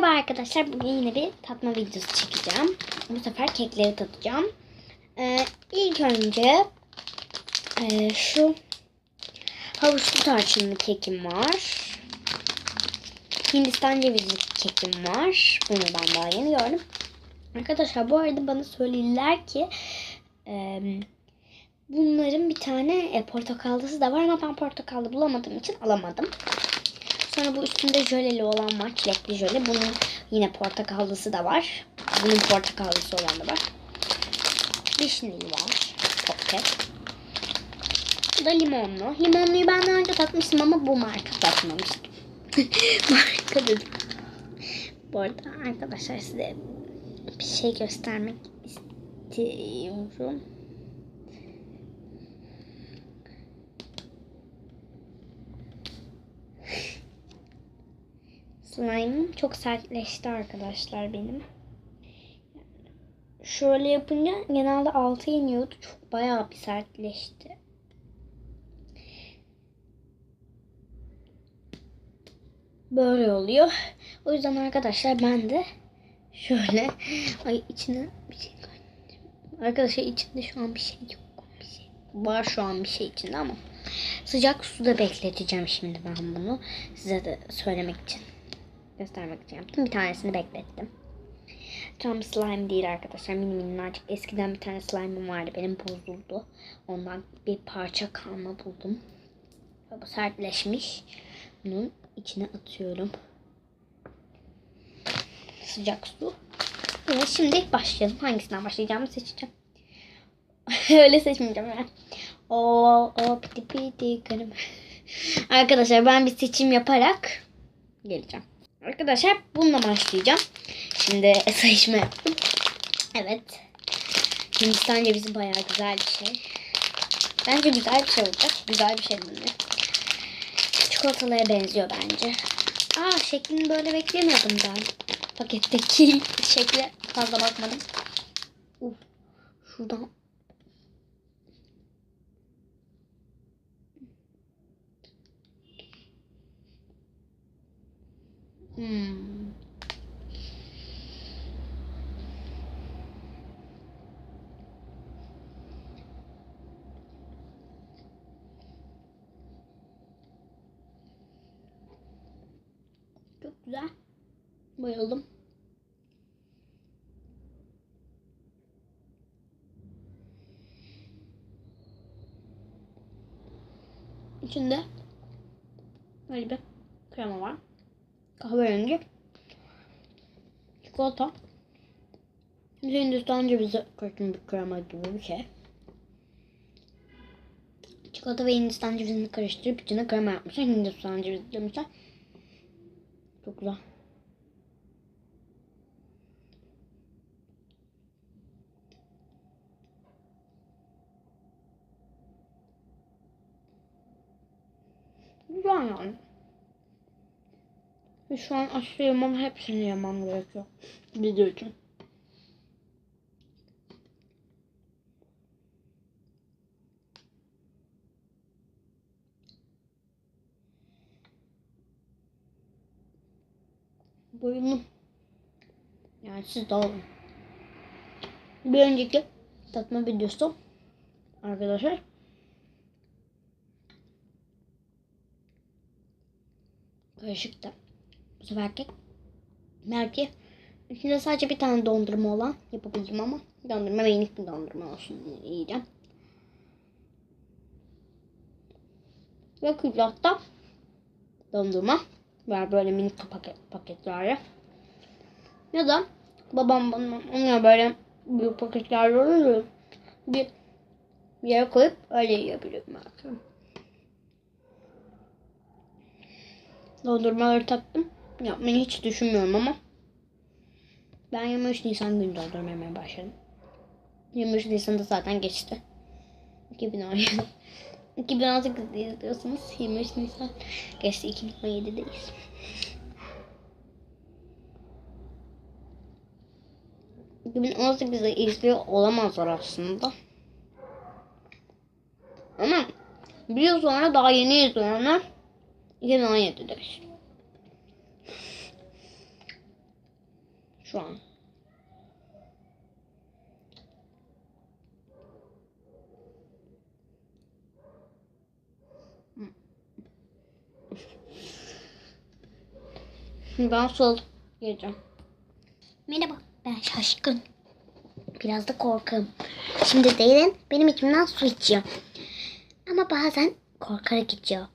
Merhaba arkadaşlar. Bugün yine bir tatma videosu çekeceğim. Bu sefer kekleri tatacağım. Ee, ilk önce e, şu havuçlu tarçınlı kekim var. Hindistan cevizli kekim var. Bunu ben daha yeni gördüm. Arkadaşlar bu arada bana söylediler ki e, bunların bir tane e, portakallısı da var ama ben portakallı bulamadığım için alamadım. Sonra bu üstünde jöleli olan var. Çilekli jöle. Bunun yine portakallısı da var. Bunun portakallısı olan da var. Vişneli var. Pocket. Bu da limonlu. Limonluyu ben daha önce tatmıştım ama bu marka tatmamıştım. marka dedim. Bu arada arkadaşlar size bir şey göstermek istiyorum. Slime'ım çok sertleşti arkadaşlar benim. Şöyle yapınca genelde altı iniyordu. Çok bayağı bir sertleşti. Böyle oluyor. O yüzden arkadaşlar ben de şöyle ay içine bir şey. Arkadaşlar içinde şu an bir şey yok. Bir şey var şu an bir şey içinde ama sıcak suda bekleteceğim şimdi ben bunu size de söylemek için göstermek için yaptım. Bir tanesini beklettim. Tam slime değil arkadaşlar. Mini minnacık. Eskiden bir tane slime'ım vardı. Benim bozuldu. Ondan bir parça kalma buldum. Bu sertleşmiş. Bunun içine atıyorum. Sıcak su. Evet, şimdi başlayalım. Hangisinden başlayacağımı seçeceğim. Öyle seçmeyeceğim yani. O o piti piti karım. Arkadaşlar ben bir seçim yaparak geleceğim. Arkadaşlar bununla başlayacağım. Şimdi sayışma yaptım. Evet. Hindistan cevizi bayağı güzel bir şey. Bence güzel bir şey olacak. Güzel bir şey bunlar. Çikolatalara benziyor bence. Aa şeklini böyle beklemiyordum ben. Paketteki şekle fazla bakmadım. Uf, şuradan Hmm. Çok güzel. Bayıldım. İçinde böyle bir krema var kahverengi çikolata Hindistan cevizi karışımı bir krema gibi bir şey. Çikolata ve Hindistan cevizini karıştırıp içine krema yapmışlar. Hindistan cevizi demişler. Çok güzel. Güzel yani. Ve şu an aşırı yemem hepsini yemem gerekiyor. Video için. Buyurun. Yani siz de alın. Bir önceki tatma videosu arkadaşlar. Karışıktı. Bu seferki belki içinde sadece bir tane dondurma olan yapabildim ama dondurma minik bir dondurma olsun yiyeceğim. Ve küllatta dondurma var böyle minik paket, paketlerle. Ya da babam bana onlar böyle büyük paketlerle oluyor. Bir yere koyup öyle yiyebilirim belki. Dondurmaları taktım. Yapmayı hiç düşünmüyorum ama ben 23 Nisan günü dondurma yemeye başladım. 23 Nisan'da zaten geçti. 2017. 2018'de izliyorsunuz. 23 Nisan geçti. 2017'deyiz. ...2018'de izliyor olamazlar aslında. Ama bir yıl sonra daha yeni izleyenler 2017'de işte. Şu an. Ben sol gireceğim. Merhaba, ben şaşkın. Biraz da korkağım. Şimdi Derin benim içimden su içiyor. Ama bazen korkarak içiyor.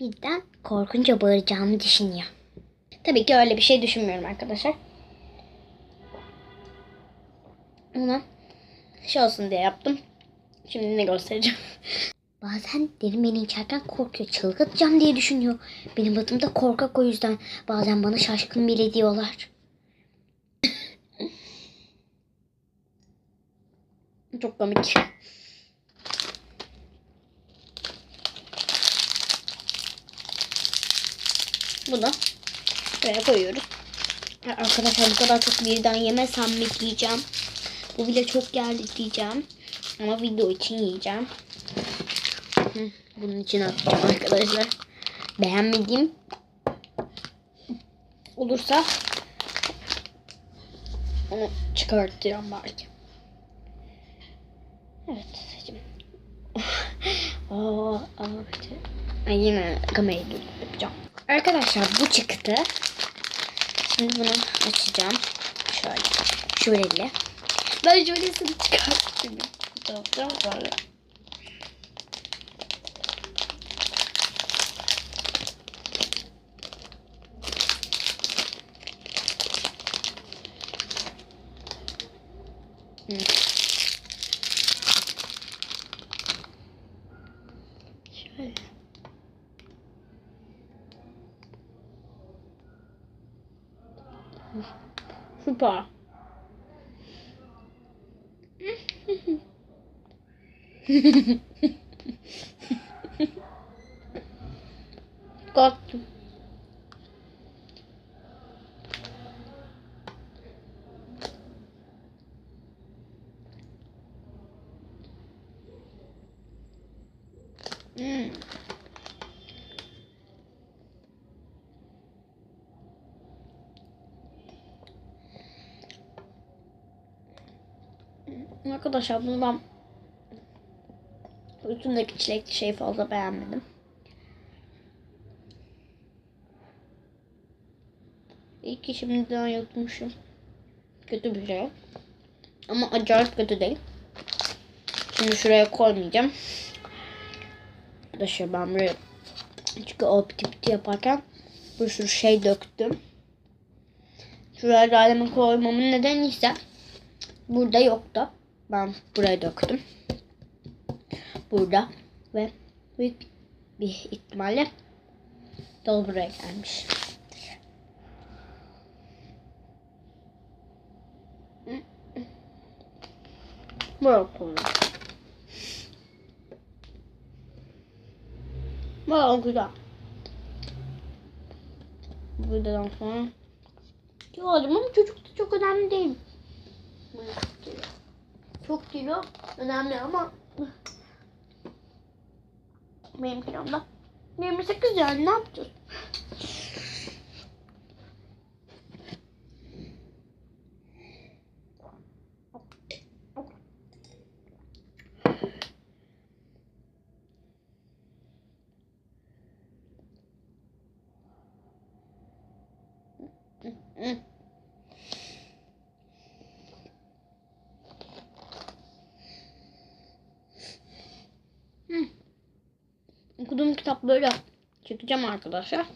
Birden korkunca bağıracağımı düşünüyor. Tabii ki öyle bir şey düşünmüyorum arkadaşlar. Ona şey olsun diye yaptım. Şimdi ne göstereceğim. Bazen derin beni içerken korkuyor. Çığlık atacağım diye düşünüyor. Benim adım da korkak o yüzden. Bazen bana şaşkın bile diyorlar. Çok komik. Bunu buraya koyuyoruz. Arkadaşlar bu kadar çok birden yemesem mi diyeceğim. Bu bile çok geldi diyeceğim. Ama video için yiyeceğim. Bunun için atacağım arkadaşlar. Beğenmediğim olursa onu çıkartacağım belki. Evet. Şimdi. Aa, Ay, yine kamerayı yapacağım. Arkadaşlar bu çıktı. Şimdi bunu açacağım. Şöyle. Şöyle. Ben çıkartayım. Tamam, sonra. Hı. Şöyle. Süper. Korktum. Hmm. Arkadaşlar bunu ben üstündeki çilekli şeyi fazla beğenmedim. İyi ki şimdiden yutmuşum. Kötü bir şey. Ama acayip kötü değil. Şimdi şuraya koymayacağım. Arkadaşlar ben buraya çünkü o piti piti yaparken bir sürü şey döktüm. Şuraya galemi koymamın nedeni ise burada yoktu. Ben buraya döktüm. Burada ve büyük bir ihtimalle dolu buraya gelmiş. Böyle koyuyorum. Böyle güzel. Buradan sonra Gördüm ama çocuk da çok önemli değil. Çok kilo önemli ama benim kilom da 28 yani ne yapacağız? Kitapları çekeceğim arkadaşlar.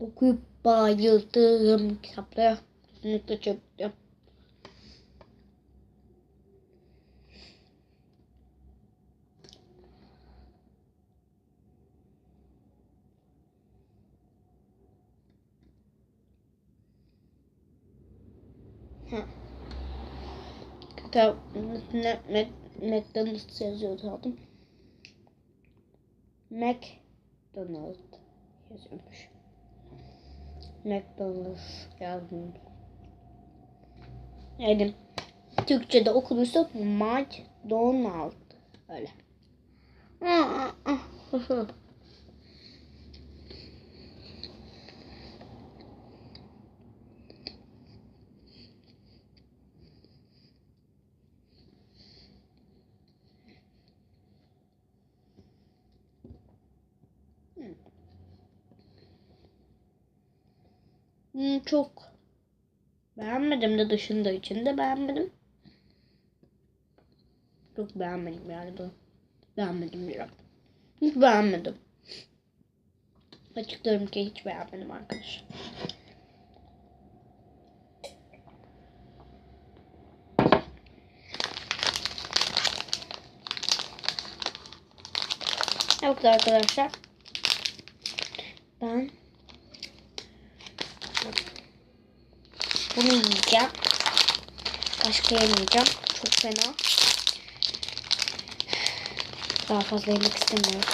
Okuyup bayıldığım kitapları kesinlikle çekeceğim. Kitap ne, ne, McDonald's yazıyordu adım. McDonald yazıyormuş. McDonald's yazdım. Yani Türkçe'de okunursa McDonald. Öyle. Hmm, çok beğenmedim de dışında içinde beğenmedim. Çok beğenmedim yani bu. Beğenmedim biraz. Hiç beğenmedim. Açıklarım ki hiç beğenmedim arkadaşlar. Evet arkadaşlar. Ben bunu yiyeceğim. Başka yemeyeceğim. Çok fena. Daha fazla yemek istemiyorum.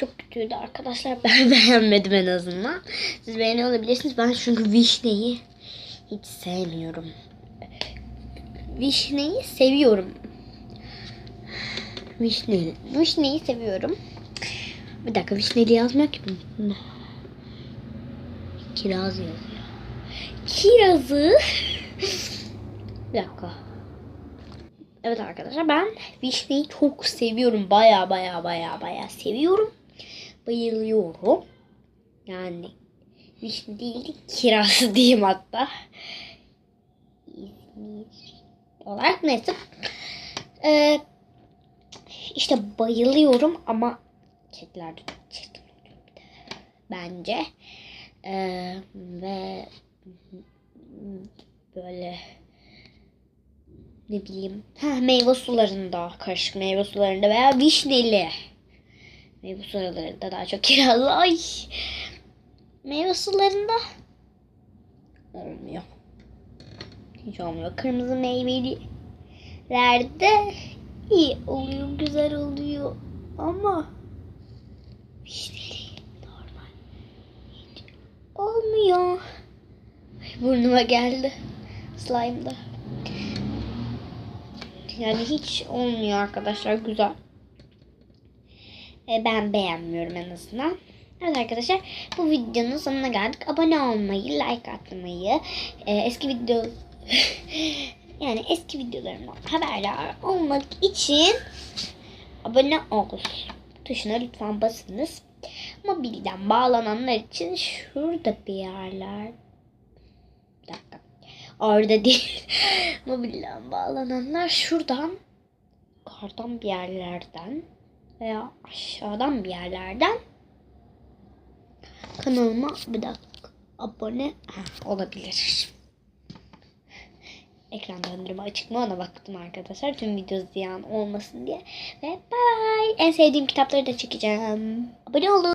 Çok kötüydü arkadaşlar. Ben beğenmedim en azından. Siz beğeniyor olabilirsiniz. Ben çünkü vişneyi hiç sevmiyorum. Vişneyi seviyorum. Vişne, vişneyi seviyorum. Bir dakika vişneli yazmıyor ki. Kiraz yazıyor. Kirazı. Bir dakika. Evet arkadaşlar ben vişneyi çok seviyorum. Baya baya baya baya seviyorum. Bayılıyorum. Yani vişne değil de kiraz diyeyim hatta. Olarak neyse. Ee, işte bayılıyorum ama kediler de çok çirkin. Bence. Ee, ve böyle ne bileyim ha, meyve sularında karışık meyve sularında veya vişneli meyve sularında daha çok kirazlı ay meyve sularında olmuyor hiç olmuyor kırmızı meyvelilerde iyi oluyor güzel oluyor ama vişneli normal hiç olmuyor burnuma geldi slime'da yani hiç olmuyor arkadaşlar güzel. E, ben beğenmiyorum en azından. Evet arkadaşlar bu videonun sonuna geldik. Abone olmayı, like atmayı, e, eski video yani eski videolarımdan haberdar olmak için abone ol tuşuna lütfen basınız. Mobilden bağlananlar için şurada bir yerler bir dakika. Orada değil. Mobilden bağlananlar şuradan kardan bir yerlerden veya aşağıdan bir yerlerden kanalıma bir dakika abone olabilir. Ekran döndürme açık mı ona baktım arkadaşlar. Tüm video ziyan olmasın diye. Ve bye. En sevdiğim kitapları da çekeceğim. Abone olun.